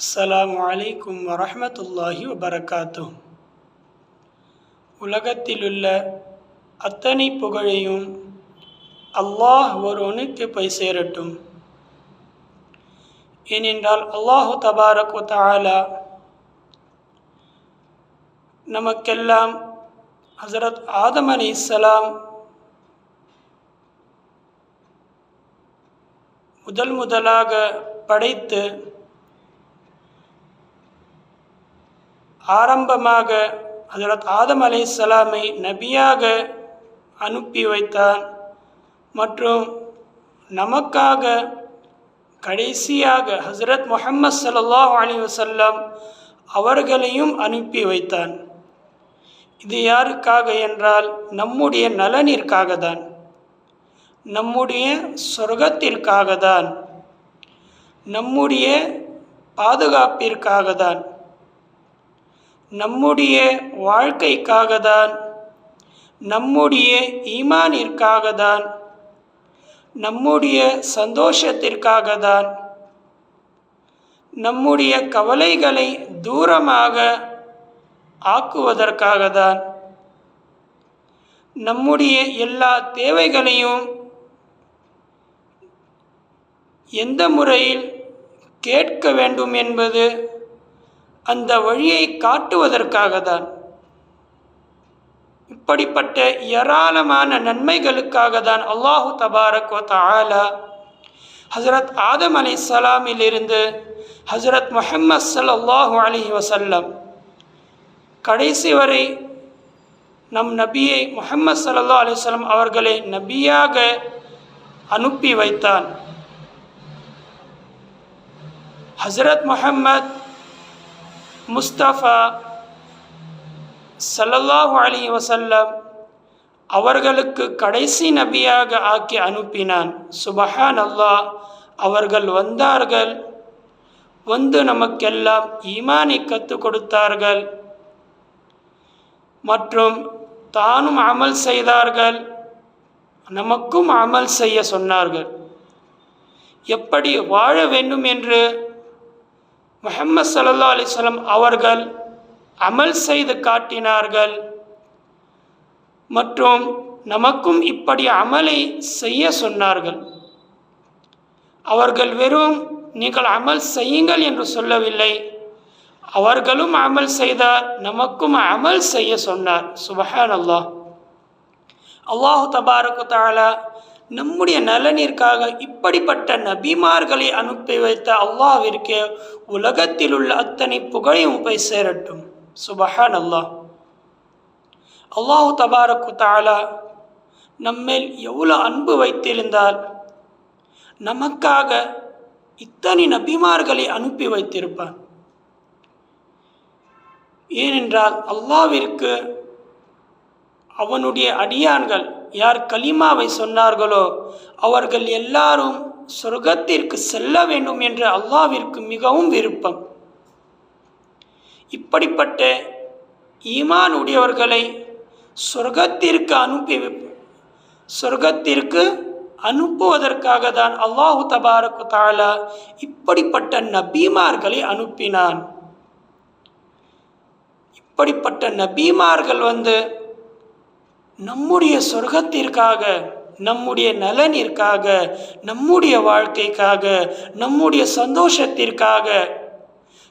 அஸ்லாம் அலைக்கும் வரமத்துல்லாஹி வபரகாத்தும் உலகத்திலுள்ள அத்தனை புகழையும் அல்லாஹ் ஒருவனுக்கு போய் சேரட்டும். ஏனென்றால் அல்லாஹு தபாரக் தாலா நமக்கெல்லாம் ஹசரத் ஆதம் அலி இஸ்லாம் முதல் முதலாக படைத்து ஆரம்பமாக ஹசரத் ஆதம் அலை சலாமை நபியாக அனுப்பி வைத்தான். மற்றும் நமக்காக கடைசியாக ஹசரத் முஹம்மது ஸல்லல்லாஹு அலி வசல்லாம் அவர்களையும் அனுப்பி வைத்தான். இது யாருக்காக என்றால் நம்முடைய நலனிற்காக தான் நம்முடைய சொர்க்கத்திற்காக தான் நம்முடைய பாதுகாப்பிற்காக தான் நம்முடைய வாழ்க்கைக்காக தான் நம்முடைய ஈமானிற்காக தான் நம்முடைய சந்தோஷத்திற்காக தான் நம்முடைய கவலைகளை தூரமாக ஆக்குவதற்காக தான் நம்முடைய எல்லா தேவைகளையும் எந்த முறையில் கேட்க வேண்டும் என்பது அந்த வழியை காட்டுவதற்காக தான் இப்படிப்பட்ட ஏராளமான நன்மைகளுக்காக தான் அல்லாஹு தபாரக் ஆலா ஹசரத் ஆதம் அலி சலாமிலிருந்து ஹசரத் முஹம்மது ஸல்லல்லாஹு அலி வசல்லம் கடைசி வரை நம் நபியை முஹம்மது சல்லா அலைஹி அவர்களை நபியாக அனுப்பி வைத்தான். ஹசரத் முஹம்மத் முஸ்தஃபா சல்லல்லாஹு அலி வசல்லம் அவர்களுக்கு கடைசி நபியாக ஆக்கி அனுப்பினான். சுபஹான் அல்லாஹ் அவர்கள் வந்தார்கள். வந்து நமக்கெல்லாம் ஈமானை கற்றுக் கொடுத்தார்கள். மற்றும் தானும் அமல் செய்தார்கள். நமக்கும் அமல் செய்ய சொன்னார்கள். எப்படி வாழ வேண்டும் என்று முஹம்மது சல்லா அலிஸ்லம் அவர்கள் அமல் செய்து காட்டினார்கள். மற்றும் நமக்கும் இப்படி அமலை செய்ய சொன்னார்கள். அவர்கள் வெறும் நீங்கள் அமல் செய்யுங்கள் என்று சொல்லவில்லை. அவர்களும் அமல் செய்தார் நமக்கும் அமல் செய்ய சொன்னார். சுபஹான் அல்லாஹ் அல்லாஹு தபாரக்கு தாலா நம்முடைய நலனிற்காக இப்படிப்பட்ட நபிமார்களை அனுப்பி வைத்த அல்லாவிற்கு உலகத்தில் உள்ள அத்தனை புகழையும் போய் சேரட்டும். சுபஹான் அல்லாஹ் அல்லாஹு தபாரக்கு தாலா நம்மேல் எவ்வளோ அன்பு வைத்திருந்தால் நமக்காக இத்தனை நபிமார்களை அனுப்பி வைத்திருப்பான் ஏனென்றால் அல்லாவிற்கு அவனுடைய அடியான்கள் யார் கலிமாவை சொன்னார்களோ அவர்கள் எல்லாரும் சொர்க்கத்திற்கு செல்ல வேண்டும் என்று அல்லாவிற்கு மிகவும் விருப்பம். இப்படிப்பட்ட ஈமான் உடையவர்களை சொர்க்கத்திற்கு அனுப்பி சொர்க்கத்திற்கு அனுப்புவதற்காக தான் அல்லாஹு தபாரக்கு தாலா இப்படிப்பட்ட நபீமார்களை அனுப்பினான். இப்படிப்பட்ட நபீமார்கள் வந்து நம்முடைய சொர்க்கத்திற்காக நம்முடைய நலனிற்காக நம்முடைய வாழ்க்கைக்காக நம்முடைய சந்தோஷத்திற்காக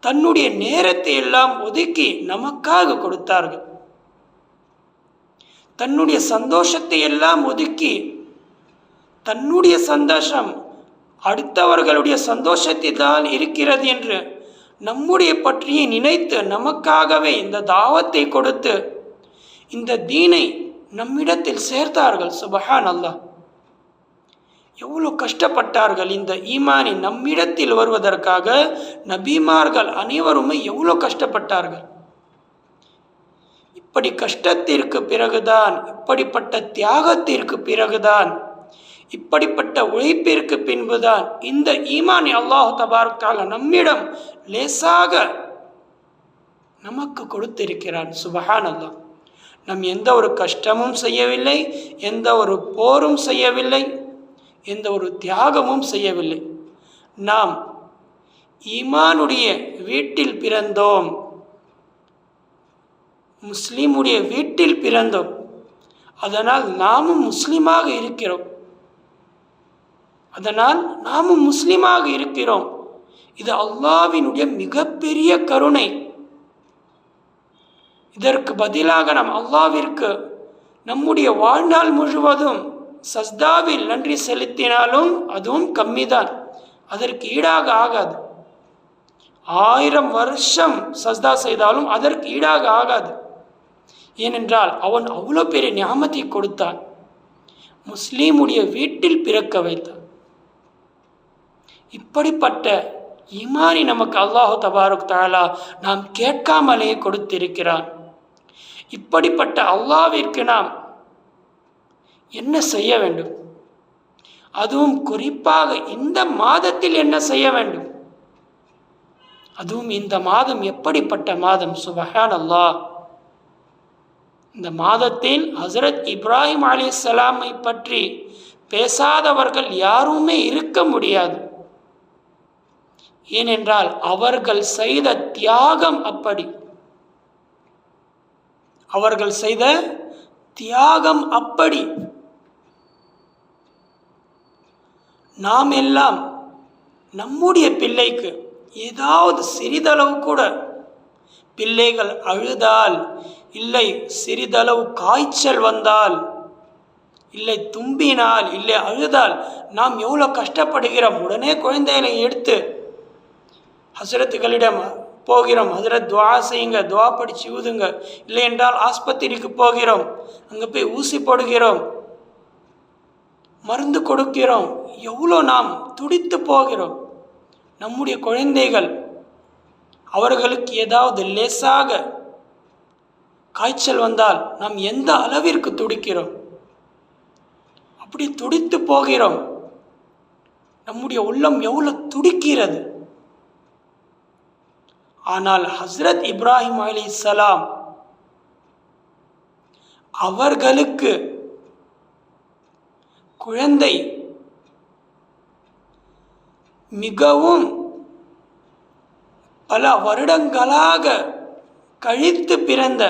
தன்னுடைய நேரத்தை எல்லாம் ஒதுக்கி நமக்காக கொடுத்தார்கள். தன்னுடைய சந்தோஷத்தை எல்லாம் ஒதுக்கி தன்னுடைய சந்தோஷம் அடுத்தவர்களுடைய சந்தோஷத்தை தான் இருக்கிறது என்று நம்முடைய பற்றியை நினைத்து நமக்காகவே இந்த தாவத்தை கொடுத்து இந்த தீனை நம்மிடத்தில் சேர்த்தார்கள் சுபஹான் அல்லாஹ் எவ்வளோ கஷ்டப்பட்டார்கள் இந்த ஈமானி நம்மிடத்தில் வருவதற்காக நபிமார்கள் அனைவருமே எவ்வளோ கஷ்டப்பட்டார்கள். இப்படி கஷ்டத்திற்கு பிறகுதான் இப்படிப்பட்ட தியாகத்திற்கு பிறகுதான் இப்படிப்பட்ட உழைப்பிற்கு பின்புதான் இந்த ஈமானி அல்லாஹு தபார்க்கால நம்மிடம் லேசாக நமக்கு கொடுத்திருக்கிறான் சுபஹான் அல்லாஹ் நாம் எந்த ஒரு கஷ்டமும் செய்யவில்லை எந்த ஒரு போரும் செய்யவில்லை எந்த ஒரு தியாகமும் செய்யவில்லை. நாம் ஈமானுடைய வீட்டில் பிறந்தோம் முஸ்லீமுடைய வீட்டில் பிறந்தோம் அதனால் நாமும் முஸ்லீமாக இருக்கிறோம். அதனால் நாமும் முஸ்லீமாக இருக்கிறோம். இது அல்லாவினுடைய மிகப்பெரிய கருணை. இதற்கு பதிலாக நாம் அல்லாவிற்கு நம்முடைய வாழ்நாள் முழுவதும் சஸ்தாவில் நன்றி செலுத்தினாலும் அதுவும் கம்மிதான். அதற்கு ஈடாக ஆகாது. ஆயிரம் வருஷம் சஸ்தா செய்தாலும் அதற்கு ஈடாக ஆகாது. ஏனென்றால் அவன் அவ்வளோ பெரிய ஞாபகத்தை கொடுத்தான். முஸ்லீமுடைய வீட்டில் பிறக்க வைத்தான். இப்படிப்பட்ட இமானி நமக்கு அல்லாஹு தபாருக் தாலா நாம் கேட்காமலே கொடுத்திருக்கிறான். இப்படிப்பட்ட அல்லாவிற்கு நாம் என்ன செய்ய வேண்டும்? அதுவும் குறிப்பாக இந்த மாதத்தில் என்ன செய்ய வேண்டும்? அதுவும் இந்த மாதம் எப்படிப்பட்ட மாதம்? சுபஹான் அல்லாஹ் இந்த மாதத்தில் ஹசரத் இப்ராஹிம் அலி சலாமை பற்றி பேசாதவர்கள் யாருமே இருக்க முடியாது. ஏனென்றால் அவர்கள் செய்த தியாகம் அப்படி. அவர்கள் செய்த தியாகம் அப்படி. நாம் எல்லாம் நம்முடைய பிள்ளைக்கு ஏதாவது சிறிதளவு கூட பிள்ளைகள் அழுதால் இல்லை சிறிதளவு காய்ச்சல் வந்தால் இல்லை தும்பினால் இல்லை அழுதால் நாம் எவ்வளோ கஷ்டப்படுகிறோம். உடனே குழந்தைகளை எடுத்து ஹசரத்துகளிடம் போகிறோம். அதில் துவா செய்யுங்க. துவா படித்து ஊதுங்க. இல்லை என்றால் ஆஸ்பத்திரிக்கு போகிறோம். அங்கே போய் ஊசி போடுகிறோம். மருந்து கொடுக்கிறோம். எவ்வளோ நாம் துடித்து போகிறோம். நம்முடைய குழந்தைகள் அவர்களுக்கு ஏதாவது லேசாக காய்ச்சல் வந்தால் நாம் எந்த அளவிற்கு துடிக்கிறோம்? அப்படி துடித்து போகிறோம். நம்முடைய உள்ளம் எவ்வளோ துடிக்கிறது? ஆனால் ஹஸ்ரத் இப்ராஹிம் அலி சலாம் அவர்களுக்கு குழந்தை மிகவும் பல வருடங்களாக கழித்து பிறந்த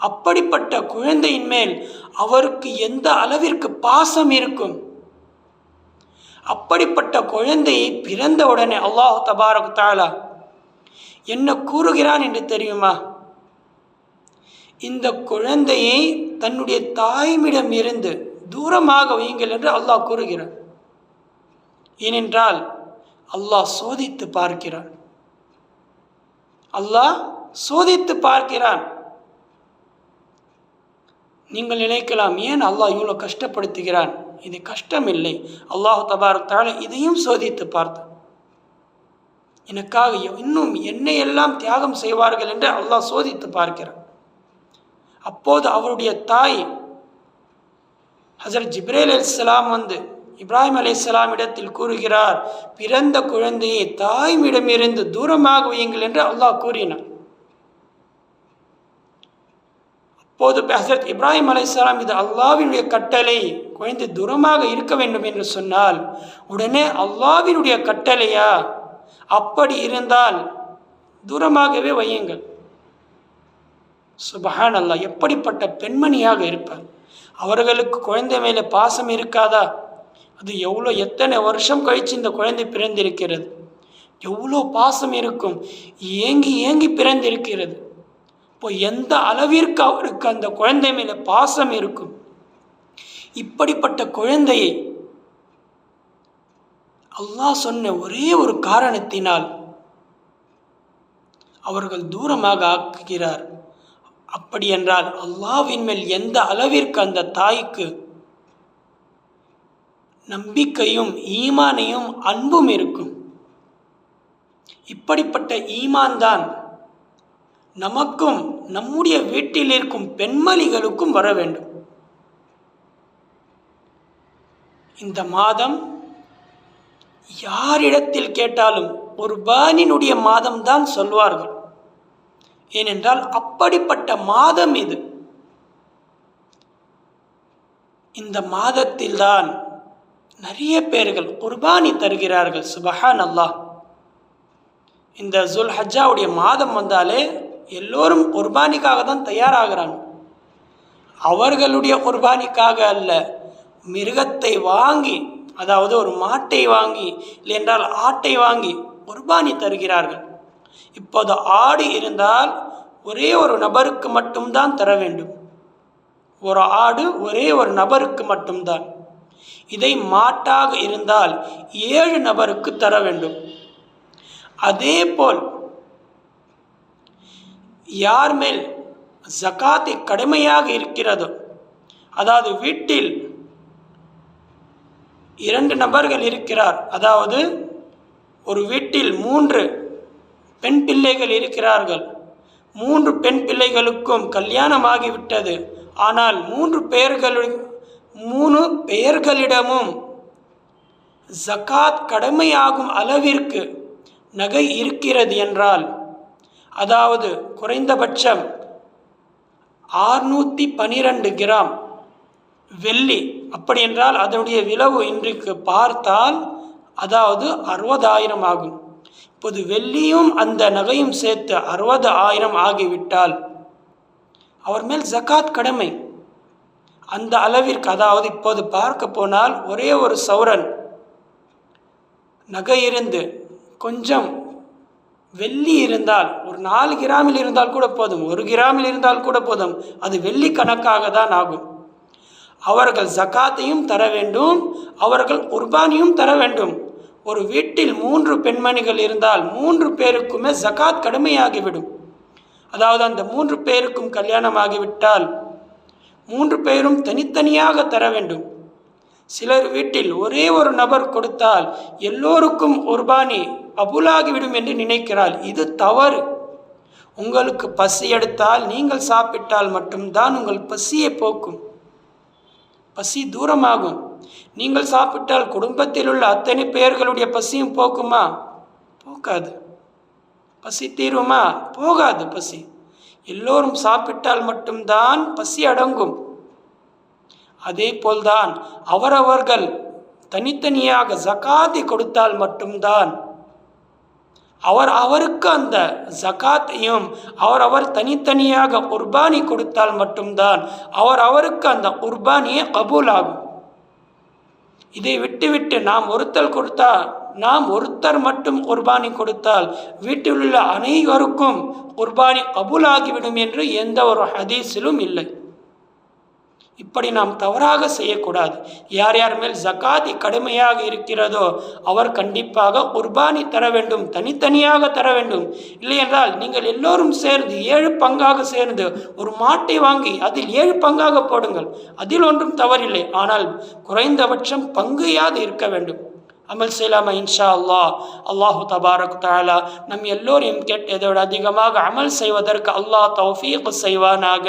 அப்படிப்பட்ட குழந்தையின் மேல் அவருக்கு எந்த அளவிற்கு பாசம் இருக்கும்? அப்படிப்பட்ட குழந்தையை பிறந்த உடனே அல்லாஹு தபாரக் தாலா என்ன கூறுகிறான் என்று தெரியுமா? இந்த குழந்தையை தன்னுடைய தாய்மிடம் இருந்து தூரமாக வையுங்கள் என்று அல்லாஹ் கூறுகிறான். ஏனென்றால் அல்லாஹ் சோதித்து பார்க்கிறான். அல்லாஹ் சோதித்து பார்க்கிறான். நீங்கள் நினைக்கலாம் ஏன் அல்லாஹ் இவ்வளோ கஷ்டப்படுத்துகிறான்? இது கஷ்டம் இல்லை அல்லாஹ் தபாரக் தாழ இதையும் சோதித்து பார்த்தான். எனக்காக இன்னும் என்னை எல்லாம் தியாகம் செய்வார்கள் என்று அல்லாஹ் சோதித்து பார்க்கிறான். அப்போது அவருடைய தாய் ஹசரத் ஜிப்ரேல் அலிஸ்லாம் வந்து இப்ராஹிம் அலி இடத்தில் கூறுகிறார் பிறந்த குழந்தையை தாய்மிடமிருந்து தூரமாக வையுங்கள் என்று அல்லாஹ் கூறினார் அப்போது ஹசரத் இப்ராஹிம் அலி இது அல்லாவினுடைய கட்டளை குழந்தை தூரமாக இருக்க வேண்டும் என்று சொன்னால் உடனே அல்லாவினுடைய கட்டளையா? அப்படி இருந்தால் தூரமாகவே வையுங்கள். சுபஹான் அல்லா எப்படிப்பட்ட பெண்மணியாக இருப்பார்? அவர்களுக்கு குழந்தை மேலே பாசம் இருக்காதா? அது எவ்வளோ எத்தனை வருஷம் கழித்து இந்த குழந்தை பிறந்திருக்கிறது? எவ்வளோ பாசம் இருக்கும்? ஏங்கி ஏங்கி பிறந்திருக்கிறது. இப்போ எந்த அளவிற்கு அவருக்கு அந்த குழந்தை மேலே பாசம் இருக்கும்? இப்படிப்பட்ட குழந்தையை அல்லாஹ் சொன்ன ஒரே ஒரு காரணத்தினால் அவர்கள் தூரமாக ஆக்குகிறார். அப்படி என்றால் அல்லாவின் மேல் எந்த அளவிற்கு அந்த தாய்க்கு நம்பிக்கையும் ஈமானையும் அன்பும் இருக்கும்? இப்படிப்பட்ட ஈமான் தான் நமக்கும் நம்முடைய வீட்டில் இருக்கும் பெண்மணிகளுக்கும் வர வேண்டும். இந்த மாதம் யாரிடத்தில் கேட்டாலும் ஒரு பானினுடைய மாதம் தான் சொல்வார்கள். ஏனென்றால் அப்படிப்பட்ட மாதம் இது. இந்த மாதத்தில்தான் நிறைய பேர்கள் குர்பானி தருகிறார்கள் சுபஹான் அல்லாஹ் இந்த ஜுல் ஹஜ்ஜாவுடைய மாதம் வந்தாலே எல்லோரும் குர்பானிக்காக தான் தயாராகிறாங்க. அவர்களுடைய குர்பானிக்காக அல்ல மிருகத்தை வாங்கி அதாவது ஒரு மாட்டை வாங்கி இல்லை என்றால் ஆட்டை வாங்கி குர்பானி தருகிறார்கள். இப்போது ஆடு இருந்தால் ஒரே ஒரு நபருக்கு மட்டும்தான் தர வேண்டும். ஒரு ஆடு ஒரே ஒரு நபருக்கு மட்டும்தான். இதை மாட்டாக இருந்தால் ஏழு நபருக்கு தர வேண்டும். அதே போல் யார் மேல் ஜகாத்தை கடுமையாக இருக்கிறதோ அதாவது வீட்டில் இரண்டு நபர்கள் இருக்கிறார். அதாவது ஒரு வீட்டில் மூன்று பெண் பிள்ளைகள் இருக்கிறார்கள். மூன்று பெண் பிள்ளைகளுக்கும் கல்யாணமாகிவிட்டது. ஆனால் மூன்று பெயர்கள் மூணு பெயர்களிடமும் ஜகாத் கடமையாகும் அளவிற்கு நகை இருக்கிறது என்றால் அதாவது குறைந்தபட்சம் ஆறுநூற்றி பனிரெண்டு கிராம் வெள்ளி அப்படி என்றால் அதனுடைய விளவு இன்றைக்கு பார்த்தால் அதாவது அறுபதாயிரம் ஆகும். இப்போது வெள்ளியும் அந்த நகையும் சேர்த்து அறுபது ஆயிரம் ஆகிவிட்டால் அவர் மேல் ஜக்காத் கடமை. அந்த அளவிற்கு அதாவது இப்போது பார்க்க போனால் ஒரே ஒரு சௌரன் நகை இருந்து கொஞ்சம் வெள்ளி இருந்தால் ஒரு நாலு கிராமில் இருந்தால் கூட போதும் ஒரு கிராமில் இருந்தால் கூட போதும் அது வெள்ளி கணக்காக தான் ஆகும். அவர்கள் ஜக்காத்தையும் தர வேண்டும். அவர்கள் குர்பானியும் தர வேண்டும். ஒரு வீட்டில் மூன்று பெண்மணிகள் இருந்தால் மூன்று பேருக்குமே ஜக்காத் கடுமையாகிவிடும். அதாவது அந்த மூன்று பேருக்கும் கல்யாணம் ஆகிவிட்டால் மூன்று பேரும் தனித்தனியாக தர வேண்டும். சிலர் வீட்டில் ஒரே ஒரு நபர் கொடுத்தால் எல்லோருக்கும் குர்பானி அபுலாகிவிடும் என்று நினைக்கிறாள். இது தவறு. உங்களுக்கு பசி எடுத்தால் நீங்கள் சாப்பிட்டால் மட்டும்தான் உங்கள் பசியை போக்கும். பசி தூரமாகும். நீங்கள் சாப்பிட்டால் குடும்பத்தில் உள்ள அத்தனை பேர்களுடைய பசியும் போக்குமா? போக்காது. பசி தீருமா? போகாது பசி. எல்லோரும் சாப்பிட்டால் மட்டும்தான் பசி அடங்கும். அதே போல்தான் அவரவர்கள் தனித்தனியாக ஜகாதி கொடுத்தால் மட்டும்தான் அவர் அவருக்கு அந்த ஜகாத்தையும் அவர் அவர் தனித்தனியாக குர்பானி கொடுத்தால் மட்டும்தான் அவர் அவருக்கு அந்த குர்பானியை கபூலாகும். இதை விட்டுவிட்டு நாம் ஒருத்தல் கொடுத்தா நாம் ஒருத்தர் மட்டும் குர்பானி கொடுத்தால் வீட்டில் உள்ள அனைவருக்கும் குர்பானி கபூலாகிவிடும் என்று எந்த ஒரு ஹதீஸிலும் இல்லை. இப்படி நாம் தவறாக செய்யக்கூடாது. யார் யார் மேல் ஜக்காதி கடுமையாக இருக்கிறதோ அவர் கண்டிப்பாக குர்பானி தர வேண்டும் தனித்தனியாக தர வேண்டும். இல்லை என்றால் நீங்கள் எல்லோரும் சேர்ந்து ஏழு பங்காக சேர்ந்து ஒரு மாட்டை வாங்கி அதில் ஏழு பங்காக போடுங்கள். அதில் ஒன்றும் தவறில்லை. ஆனால் குறைந்தபட்சம் பங்கையாவது இருக்க வேண்டும்? ಅಮಲ್ ಸಲಾಮ ಇನ್ಶಾ ಅಲ್ಲಾ ಅಲ್ಲಾಹು ತಬಾರಕ್ ತಾಳ ನಮ್ಮ ಎಲ್ಲೋರಿಂ ಕೆಟ್ಟ ಎದೋಡ ದಿಗಮಾಗ ಅಮಲ್ ಸೈವದರ್ಕ ಅಲ್ಲಾ ತೌಫೀಕ್ ಸೈವಾನಾಗ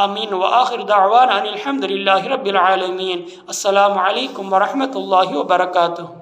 ಆಮೀನ್ ವ ಆಖಿರ್ ದಾವಾನ್ ಅನಿಲ್ ಹಮ್ದುಲಿಲ್ಲಾಹಿ ರಬ್ಬಿಲ್ ಆಲಮೀನ್ ಅಸ್ಸಲಾಮು ಅಲೈಕುಮ್ ವರಹಮತುಲ್ಲಾಹಿ ವಬರಕಾತು